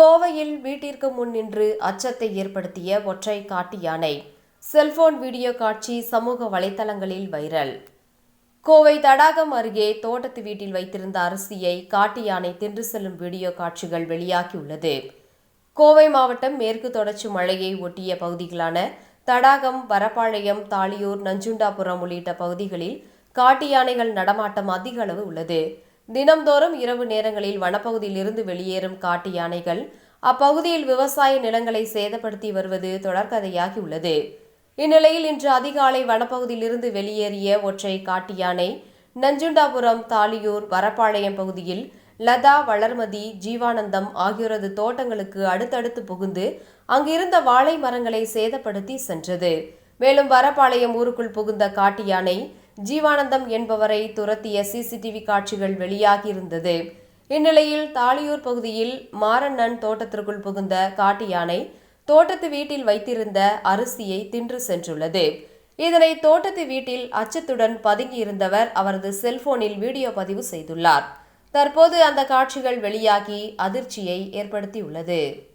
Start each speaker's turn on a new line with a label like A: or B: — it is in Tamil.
A: கோவையில் வீட்டிற்கு முன் நின்று அச்சத்தை ஏற்படுத்திய ஒற்றை காட்டு யானை. செல்போன் வீடியோ காட்சி சமூக வலைதளங்களில் வைரல். கோவை தடாகம் அருகே தோட்டத்து வீட்டில் வைத்திருந்த அரிசியை காட்டு யானை தின்று செல்லும் வீடியோ காட்சிகள் வெளியாகியுள்ளது. கோவை மாவட்டம் மேற்கு தொடர்ச்சி மலையை ஒட்டிய பகுதிகளான தடாகம் வரப்பாளையம் தாளியூர் நஞ்சுண்டாபுரம் உள்ளிட்ட பகுதிகளில் காட்டு யானைகள் நடமாட்டம் அதிக அளவு உள்ளது. தினம்தோறும் இரவு நேரங்களில் வனப்பகுதியில் இருந்து வெளியேறும் காட்டு யானைகள் அப்பகுதியில் விவசாய நிலங்களை சேதப்படுத்தி வருவது தொடர்கதையாகியுள்ளது. இந்நிலையில் இன்று அதிகாலை வனப்பகுதியில் இருந்து வெளியேறிய ஒற்றை காட்டு யானை நஞ்சுண்டாபுரம் தாலியூர் வரப்பாளையம் பகுதியில் லதா வளர்மதி ஜீவானந்தம் ஆகியோரது தோட்டங்களுக்கு அடுத்தடுத்து புகுந்து அங்கிருந்த வாழை மரங்களை சேதப்படுத்தி சென்றது. மேலும் வரப்பாளையம் ஊருக்குள் புகுந்த காட்டு யானை ஜீவானந்தம் என்பவரை துரத்திய சிசிடிவி காட்சிகள் வெளியாகியிருந்தது. இந்நிலையில் தாளியூர் பகுதியில் மாரண்ணன் தோட்டத்திற்குள் புகுந்த காட்டு யானை தோட்டத்து வீட்டில் வைத்திருந்த அரிசியை தின்று சென்றுள்ளது. இதனை தோட்டத்து வீட்டில் அச்சத்துடன் பதுங்கியிருந்தவர் அவரது செல்போனில் வீடியோ பதிவு செய்துள்ளார். தற்போது அந்த காட்சிகள் வெளியாகி அதிர்ச்சியை ஏற்படுத்தியுள்ளது.